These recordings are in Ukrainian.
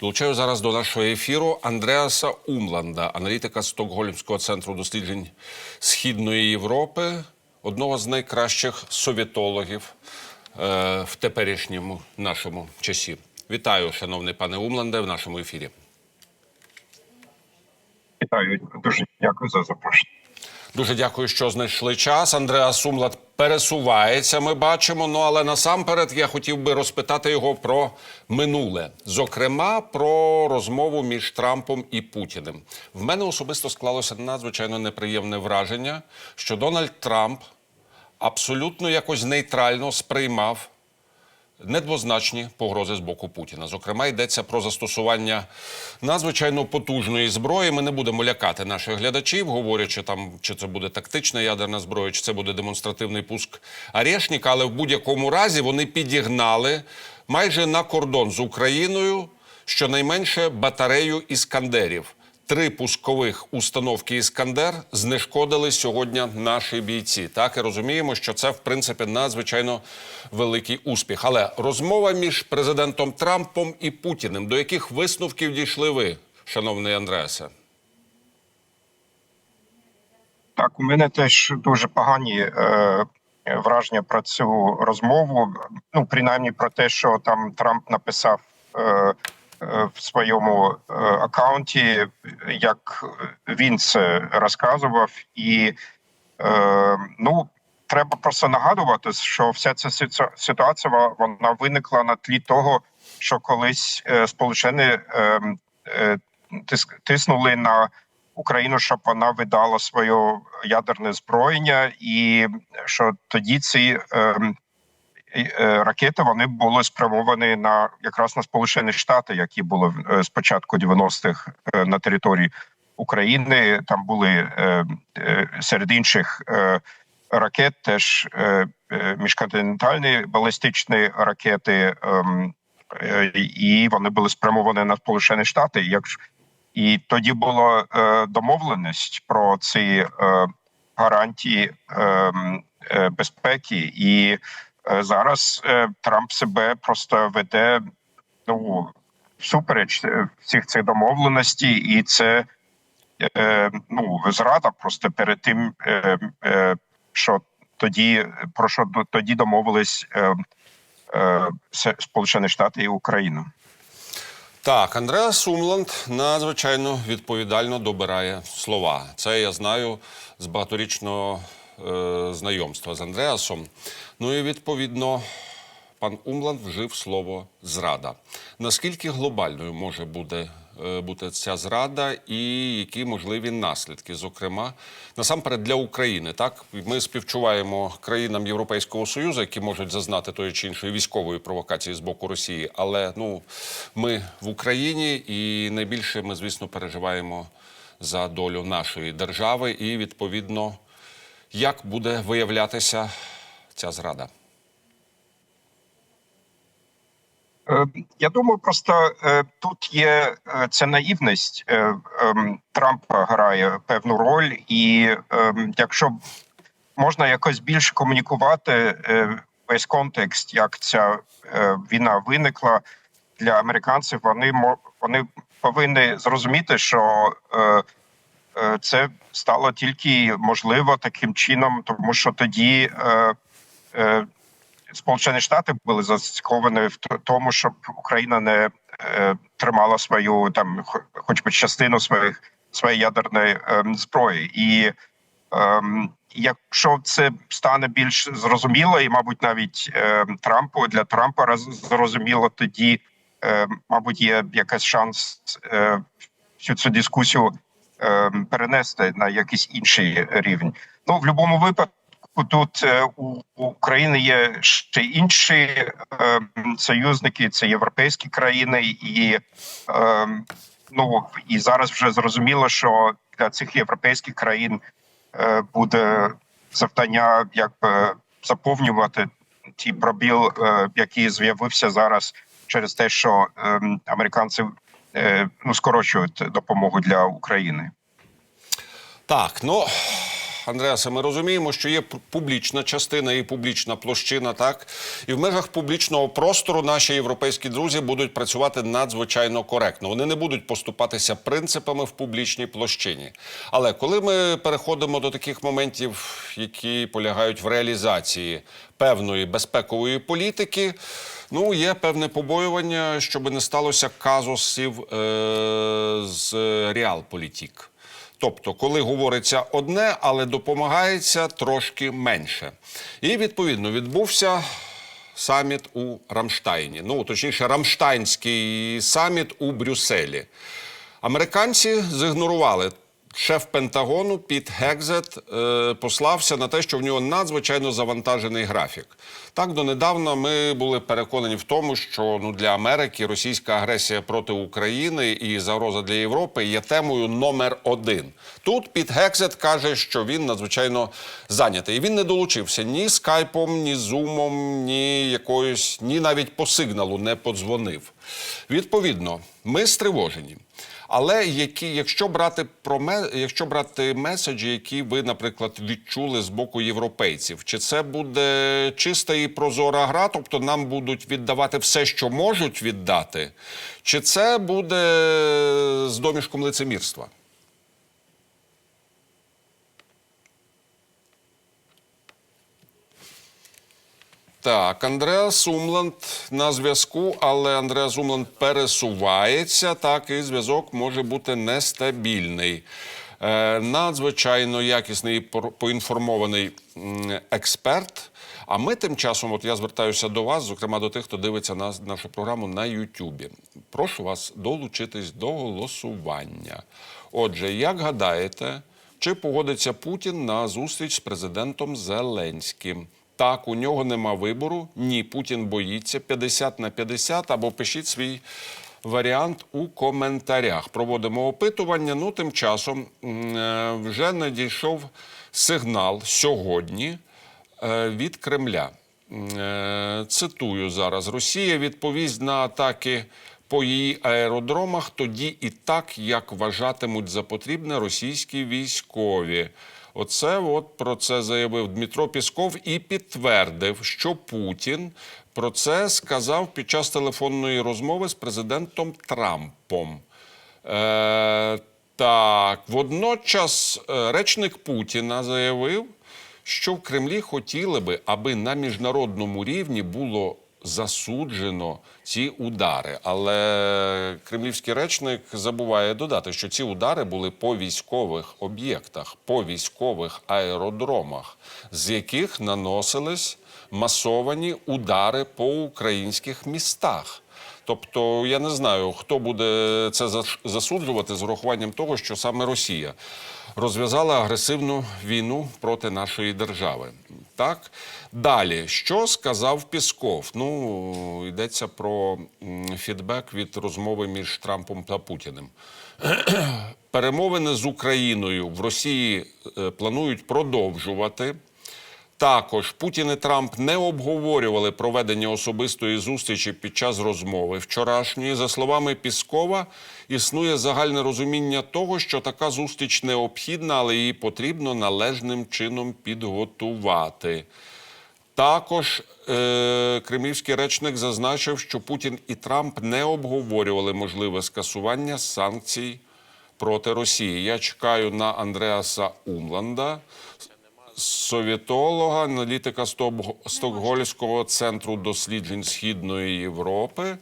Долучаю зараз до нашого ефіру Андреаса Умланда, аналітика Стокгольмського центру досліджень Східної Європи, одного з найкращих совєтологів е, в теперішньому нашому часі. Вітаю, шановний пане Умланде, в нашому ефірі. Вітаю, дуже дякую за запрошення. Дуже дякую, що знайшли час. Андреас Умлад пересувається. Ми бачимо. Ну але насамперед я хотів би розпитати його про минуле, зокрема про розмову між Трампом і Путіним. В мене особисто склалося надзвичайно неприємне враження, що Дональд Трамп абсолютно якось нейтрально сприймав недвозначні погрози з боку Путіна. Зокрема, йдеться про застосування надзвичайно потужної зброї. Ми не будемо лякати наших глядачів, говорячи там, чи це буде тактична ядерна зброя, чи це буде демонстративний пуск Арешніка. Але в будь-якому разі вони підігнали майже на кордон з Україною щонайменше батарею іскандерів. Три пускових установки Іскандер знешкодили сьогодні наші бійці. Так і розуміємо, що це в принципі надзвичайно великий успіх. Але розмова між президентом Трампом і Путіним. До яких висновків дійшли ви, шановний Андреасе? Так, у мене теж дуже погані е, враження про цю розмову. Ну, принаймні про те, що там Трамп написав е, в своєму е, акаунті, як він це розказував, і е, ну. Треба просто нагадувати, що вся ця ситуація вона виникла на тлі того, що колись е, сполучені е, е, тиснули на Україну, щоб вона видала своє ядерне зброєння, і що тоді ці е, е, ракети вони були спрямовані на якраз на Сполучені Штати, які були е, з початку 90-х е, на території України. Там були е, е, серед інших е, ракет теж е, е, міжконтинентальні балістичні ракети, ем, е, і вони були спрямовані на Сполучені Штати. Якщо і тоді була е, домовленість про ці е, гарантії е, е, безпеки, і е, зараз е, Трамп себе просто веде ну всупереч е, всіх цих домовленостей, і це е, ну зрада просто перед тим, е, е, що тоді про що тоді домовились е, е, Сполучені Штати і Україна. Так, Андреас Умланд надзвичайно відповідально добирає слова. Це я знаю з багаторічного е, знайомства з Андреасом. Ну і відповідно, пан Умланд вжив слово зрада. Наскільки глобальною може буде, е, бути ця зрада, і які можливі наслідки? Зокрема, насамперед для України, так ми співчуваємо країнам Європейського союзу, які можуть зазнати тої чи іншої військової провокації з боку Росії. Але ну ми в Україні, і найбільше ми, звісно, переживаємо за долю нашої держави, і відповідно, як буде виявлятися ця зрада. Е, Я думаю, просто е, тут є е, ця наївність. Ем, Трампа грає певну роль, і ем, якщо можна якось більше комунікувати весь контекст, як ця війна виникла для американців, вони вони повинні зрозуміти, що це стало тільки можливо таким чином, тому що тоді. Е, е, Сполучені Штати були зацікавлені в тому, щоб Україна не е, тримала свою там, хо- хоч би частину своїх своєї ядерної ем, зброї, і ем, якщо це стане більш зрозуміло, і мабуть навіть ем, Трампу для Трампа роз- зрозуміло, тоді мабуть є якийсь шанс е, всю цю дискусію перенести на якийсь інший рівень. Ну в будь-якому випадку. Тут е, у України є ще інші е, союзники, це європейські країни, і е, ну і зараз вже зрозуміло, що для цих європейських країн е, буде завдання якби заповнювати ті пробіл, е, який з'явився зараз через те, що е, американці ну скорочують допомогу для України. Так, ну Андреасе, ми розуміємо, що є публічна частина і публічна площина, так? І в межах публічного простору наші європейські друзі будуть працювати надзвичайно коректно. Вони не будуть поступатися принципами в публічній площині. Але коли ми переходимо до таких моментів, які полягають в реалізації певної безпекової політики, ну є певне побоювання, щоб не сталося казусів е- з реалполітік. Тобто, коли говориться одне, але допомагається трошки менше. І відповідно відбувся саміт у Рамштайні. Ну, точніше, Рамштайнський саміт у Брюсселі. Американці зігнорували. Шеф Пентагону Піт Гекзет е, послався на те, що в нього надзвичайно завантажений графік. Так донедавна ми були переконані в тому, що ну для Америки російська агресія проти України і загроза для Європи є темою номер один. Тут Піт Гекзет каже, що він надзвичайно зайнятий. І він не долучився ні скайпом, ні зумом, ні якоюсь, ні навіть по сигналу не подзвонив. Відповідно, ми стривожені. Але які, якщо брати про якщо брати меседжі, які ви, наприклад, відчули з боку європейців, чи це буде чиста і прозора гра, тобто нам будуть віддавати все, що можуть віддати, чи це буде з домішком лицемірства? Так, Андреа Сумланд на зв'язку, але Андреа Сумланд пересувається, так і зв'язок може бути нестабільний. Е, надзвичайно якісний і поінформований експерт. А ми тим часом, от я звертаюся до вас, зокрема до тих, хто дивиться нас, нашу програму на Ютубі. Прошу вас долучитись до голосування. Отже, як гадаєте, чи погодиться Путін на зустріч з президентом Зеленським? Так, у нього нема вибору. Ні, Путін боїться 50 на 50, або пишіть свій варіант у коментарях. Проводимо опитування. Ну, тим часом е, вже надійшов сигнал сьогодні е, від Кремля. Е, Цитую зараз: Росія відповість на атаки по її аеродромах тоді і так, як вважатимуть за потрібне російські військові. Оце от про це заявив Дмитро Пісков і підтвердив, що Путін про це сказав під час телефонної розмови з президентом Трампом. Е, так, водночас е, речник Путіна заявив, що в Кремлі хотіли би, аби на міжнародному рівні було засуджено ці удари. Але кремлівський речник забуває додати, що ці удари були по військових об'єктах, по військових аеродромах, з яких наносились масовані удари по українських містах. Тобто я не знаю, хто буде це засуджувати з урахуванням того, що саме Росія розв'язала агресивну війну проти нашої держави. Так далі, що сказав Пісков? Ну йдеться про фідбек від розмови між Трампом та Путіним. Перемовини з Україною в Росії е, планують продовжувати. Також Путін і Трамп не обговорювали проведення особистої зустрічі під час розмови вчорашньої. За словами Піскова, існує загальне розуміння того, що така зустріч необхідна, але її потрібно належним чином підготувати. Також е, кремлівський речник зазначив, що Путін і Трамп не обговорювали можливе скасування санкцій проти Росії. Я чекаю на Андреаса Умланда, совітолога, аналітика Стокгольмського центру досліджень Східної Європи.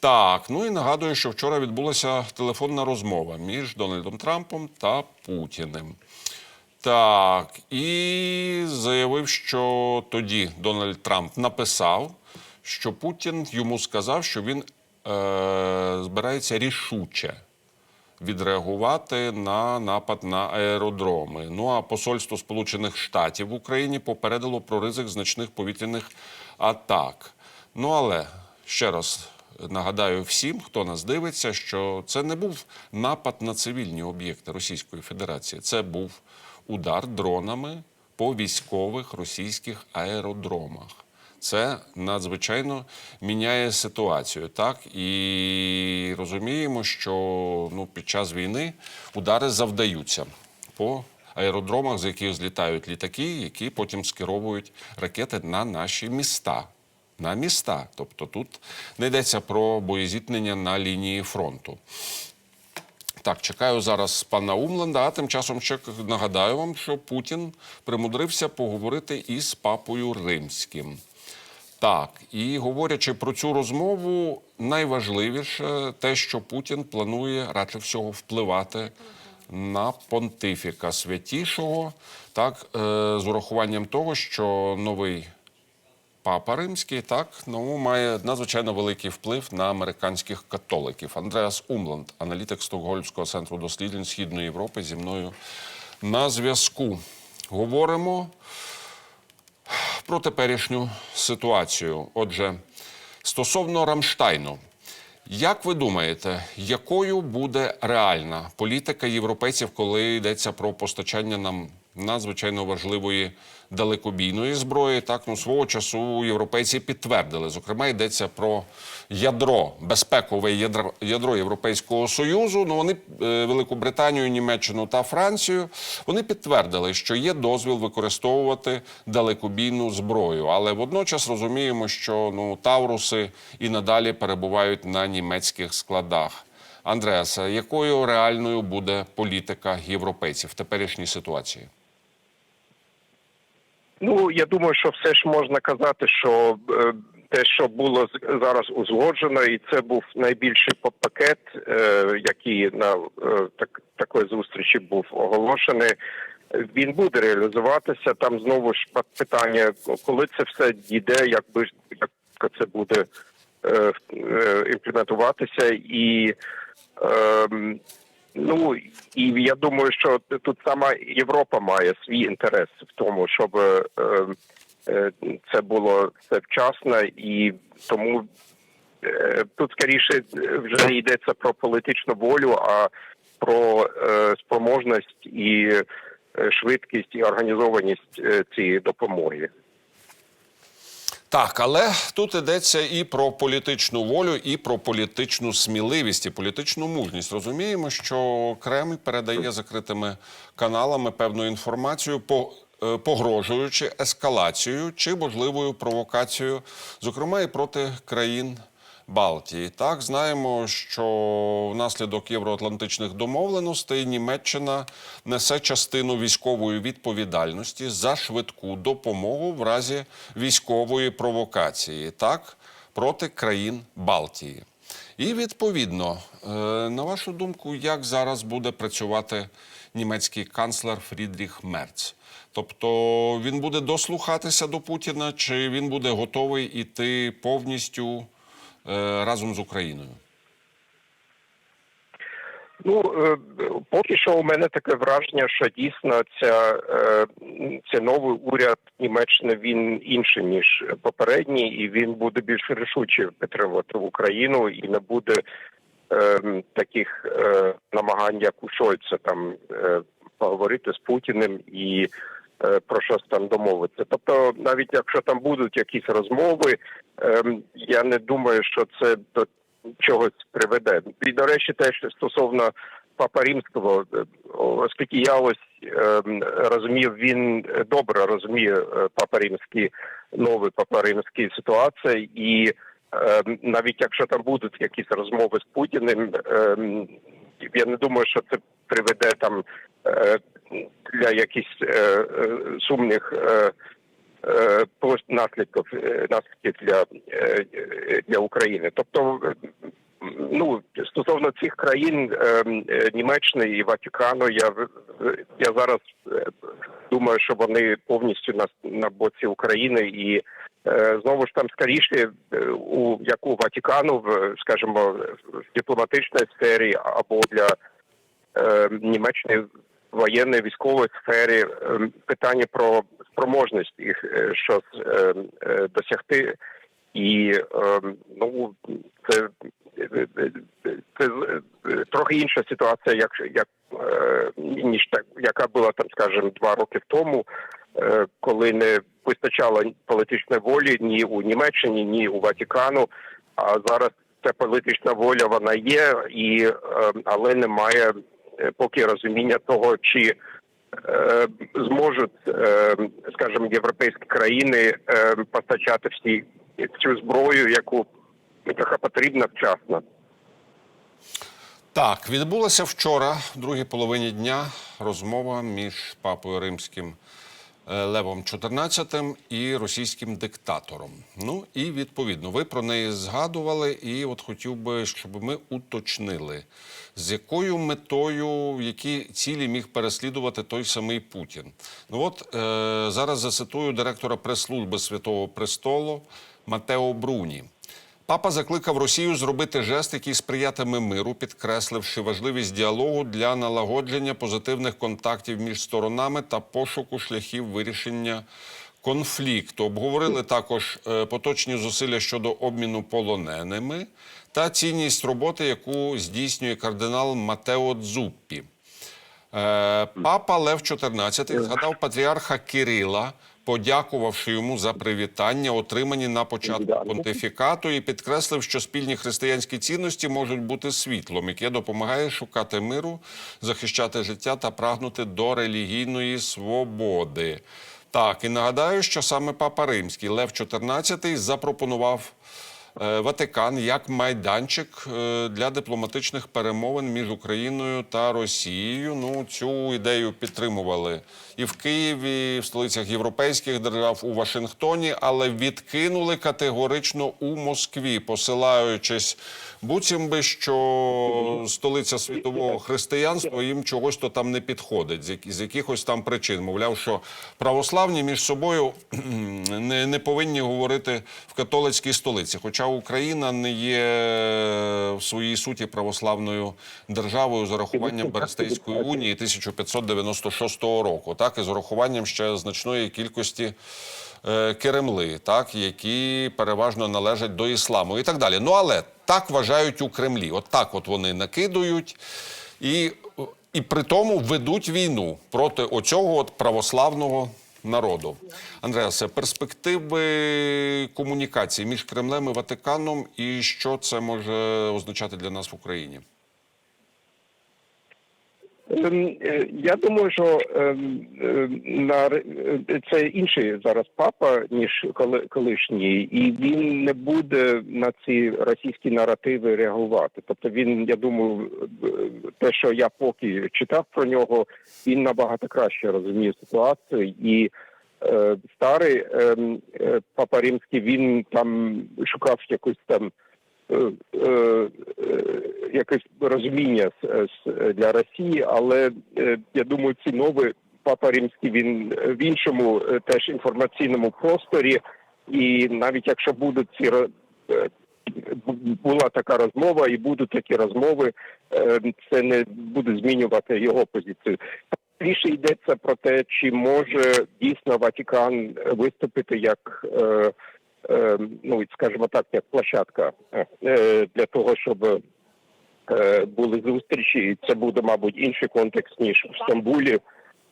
Так, ну і нагадую, що вчора відбулася телефонна розмова між Дональдом Трампом та Путіним. Так, і заявив, що тоді Дональд Трамп написав, що Путін йому сказав, що він е, збирається рішуче відреагувати на напад на аеродроми. Ну а посольство Сполучених Штатів в Україні попередило про ризик значних повітряних атак. Ну але ще раз нагадаю всім, хто нас дивиться, що це не був напад на цивільні об'єкти Російської Федерації. Це був удар дронами по військових російських аеродромах. Це надзвичайно міняє ситуацію, так і розуміємо, що ну під час війни удари завдаються по аеродромах, з яких злітають літаки, які потім скеровують ракети на наші міста. На міста. Тобто тут не йдеться про боєзіткнення на лінії фронту. Так, чекаю зараз пана Умленда. А тим часом ще нагадаю вам, що Путін примудрився поговорити із папою римським. Так, і говорячи про цю розмову, найважливіше те, що Путін планує радше всього впливати на понтифіка святішого, так, е, з урахуванням того, що новий Папа Римський так ну має надзвичайно великий вплив на американських католиків. Андреас Умланд, аналітик Стокгольмського центру досліджень Східної Європи, зі мною на зв'язку. Говоримо про теперішню ситуацію. Отже, стосовно Рамштайну, як ви думаєте, якою буде реальна політика європейців, коли йдеться про постачання нам надзвичайно важливої далекобійної зброї? Так, ну свого часу європейці підтвердили. Зокрема, йдеться про ядро, безпекове ядро, ядро Європейського союзу. Ну вони е, Велику Британію, Німеччину та Францію вони підтвердили, що є дозвіл використовувати далекобійну зброю. Але водночас розуміємо, що ну Тавруси і надалі перебувають на німецьких складах. Андреаса, якою реальною буде політика європейців в теперішній ситуації? Ну я думаю, що все ж можна казати, що е, те, що було зараз узгоджено, і це був найбільший па- пакет, е, який на е, так, такої зустрічі був оголошений. Він буде реалізуватися. Там знову ж питання, коли це все дійде, якби як це буде е, імплементуватися і. ем, Ну і я думаю, що тут сама Європа має свій інтерес в тому, щоб е, е, це було все вчасно, і тому е, тут скоріше вже не йдеться про політичну волю, а про е, спроможність і е, швидкість і організованість е, цієї допомоги. Так, але тут йдеться і про політичну волю, і про політичну сміливість, і політичну мужність. Розуміємо, що Кремль передає закритими каналами певну інформацію по. е, Погрожуючи ескалацією чи можливою провокацією, зокрема і проти країн Балтії. Так знаємо, що внаслідок євроатлантичних домовленостей Німеччина несе частину військової відповідальності за швидку допомогу в разі військової провокації, так проти країн Балтії. І відповідно, е, на вашу думку, як зараз буде працювати німецький канцлер Фрідріх Мерц? Тобто він буде дослухатися до Путіна, чи він буде готовий іти повністю разом з Україною? Ну е, поки що у мене таке враження, що дійсно ця, е, новий уряд Німеччини він інший ніж попередній, і він буде більш рішуче підтримувати Україну і не буде е, таких е, намагань, як у Шольца, там е, поговорити з Путіним і е, про щось там домовитися. Тобто, навіть якщо там будуть якісь розмови, е, я не думаю, що це до чогось приведе. І до речі, теж стосовно Папа Римського, е, оскільки я ось е, розумів, він добре розуміє е, Папа Римський, новий Папа Римський ситуацію, і е, навіть якщо там будуть якісь розмови з Путіним, е, я не думаю, що це приведе там е, для якихось е, е, сумних. Е, наслідків наслідків для, для України. Тобто, ну стосовно цих країн Німеччини і Ватикану, я я зараз думаю, що вони повністю на, на боці України і. Знову ж там скоріше у як у Ватикану, в скажімо, в дипломатичній сфері або для е, Німеччини воєнної військової сфері е, питання про спроможність їх е, щось е, е, досягти, і е, ну це, е, це трохи інша ситуація, як як ніж так, яка була там, скажімо, два роки тому, коли не вистачало політичної волі ні у Німеччині, ні у Ватикану. А зараз ця політична воля вона є, і але немає поки розуміння того, чи е, зможуть, е, скажімо, європейські країни е, постачати всі цю зброю, яку яка потрібна вчасно. Так, відбулася вчора, в другій половині дня, розмова між папою римським е, Левом XIV і російським диктатором. Ну і відповідно, ви про неї згадували, і от хотів би, щоб ми уточнили, з якою метою, які цілі міг переслідувати той самий Путін. Ну от е, зараз зацитую директора прес-служби Святого Престолу Матео Бруні. Папа закликав Росію зробити жест, який сприятиме миру, підкресливши важливість діалогу для налагодження позитивних контактів між сторонами та пошуку шляхів вирішення конфлікту. Обговорили також е, поточні зусилля щодо обміну полоненими та цінність роботи, яку здійснює кардинал Матео Дзуппі. Е, Папа Лев XIV згадав патріарха Кирила, подякувавши йому за привітання, отримані на початку понтифікату, і підкреслив, що спільні християнські цінності можуть бути світлом, яке допомагає шукати миру, захищати життя та прагнути до релігійної свободи. Так, і нагадаю, що саме Папа Римський Лев XIV запропонував Ватикан як майданчик е, для дипломатичних перемовин між Україною та Росією. Ну цю ідею підтримували і в Києві, і в столицях європейських держав у Вашингтоні, але відкинули категорично у Москві, посилаючись буцім би, що столиця світового християнства їм чогось то там не підходить з якихось там причин. Мовляв, що православні між собою не, не повинні говорити в католицькій столиці. Хоча Україна не є в своїй суті православною державою з урахуванням Берестейської унії 1596 року, так і з урахуванням ще значної кількості е, Керемли, так які переважно належать до ісламу і так далі. Ну але так вважають у Кремлі. От так от вони накидують і, і при тому ведуть війну проти оцього от православного народу. Андреасе, перспективи комунікації між Кремлем і Ватиканом, і що це може означати для нас в Україні? Ем, е, Я думаю, що ем, е, на е, це інший зараз папа ніж коли колишній, і він не буде на ці російські наративи реагувати. Тобто він, я думаю, е, те, що я поки читав про нього, він набагато краще розуміє ситуацію і. Старий ем, папа римський він там шукав якусь там якесь розуміння з- з- для Росії, але е, я думаю, ці нові папа римський він в іншому е, теж інформаційному просторі, і навіть якщо будуть ці е, була така розмова, і будуть такі розмови, е, це не буде змінювати його позицію. Більше йдеться про те, чи може дійсно Ватикан виступити як е, е, ну скажімо так, як площадка е, для того, щоб е, були зустрічі. І це буде, мабуть, інший контекст ніж в Стамбулі,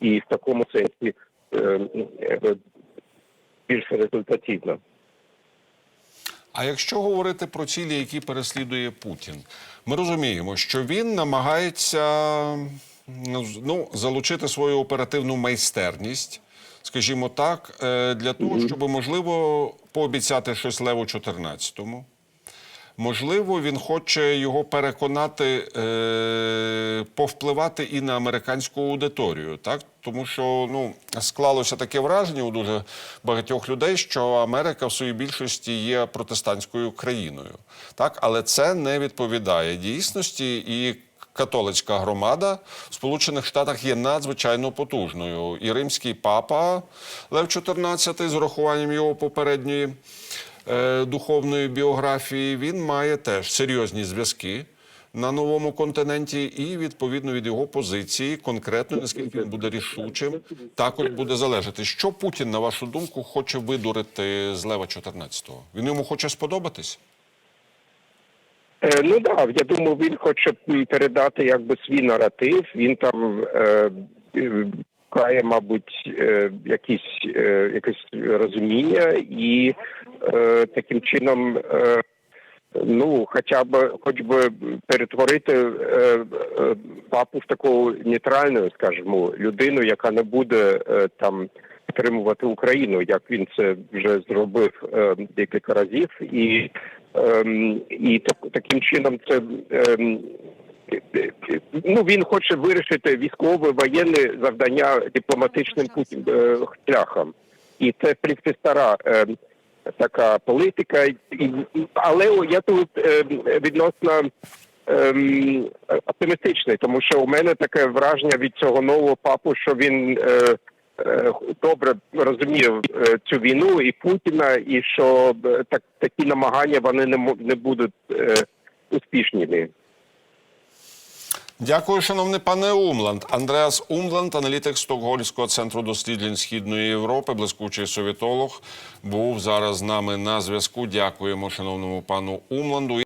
і в такому сенсі е, е, більш результативно. А якщо говорити про цілі, які переслідує Путін, ми розуміємо, що він намагається ну, ну, залучити свою оперативну майстерність, скажімо так, е, для того, щоб можливо пообіцяти щось Леву 14-му. Можливо, він хоче його переконати, е, повпливати і на американську аудиторію, так тому що ну склалося таке враження у дуже багатьох людей, що Америка в своїй більшості є протестантською країною, так але це не відповідає дійсності і. Католицька громада в Сполучених Штатах є надзвичайно потужною. І римський папа Лев XIV, з урахуванням його попередньої е, духовної біографії, він має теж серйозні зв'язки на новому континенті, і відповідно від його позиції, конкретно наскільки він буде рішучим, також буде залежати. Що Путін, на вашу думку, хоче видурити з Лева 14-го? Він йому хоче сподобатись? Е, Ну так, я думаю, він хоче передати якби свій наратив. Він там е, е, шукає, мабуть, е, якісь е, якесь розуміння і е, таким чином. Е, Ну, хоча б, хоч би перетворити е, е, папу в таку нейтральну, скажімо, людину, яка не буде е, там підтримувати Україну, як він це вже зробив е, декілька разів, і, ем, і так, таким чином це. ем, Ну, він хоче вирішити військове воєнне завдання дипломатичним е, шляхом, і це в принципі стара е, така політика. І, але я тут е, відносно ем, оптимістичний, тому що у мене таке враження від цього нового папу, що він е, е, добре розуміє е, цю війну і Путіна, і що е, так такі намагання вони не не будуть е, успішними. Дякую, шановний пане Умланд. Андреас Умланд, аналітик Стокгольмського центру досліджень Східної Європи, блискучий совітолог, був зараз з нами на зв'язку. Дякуємо, шановному пану Умланду.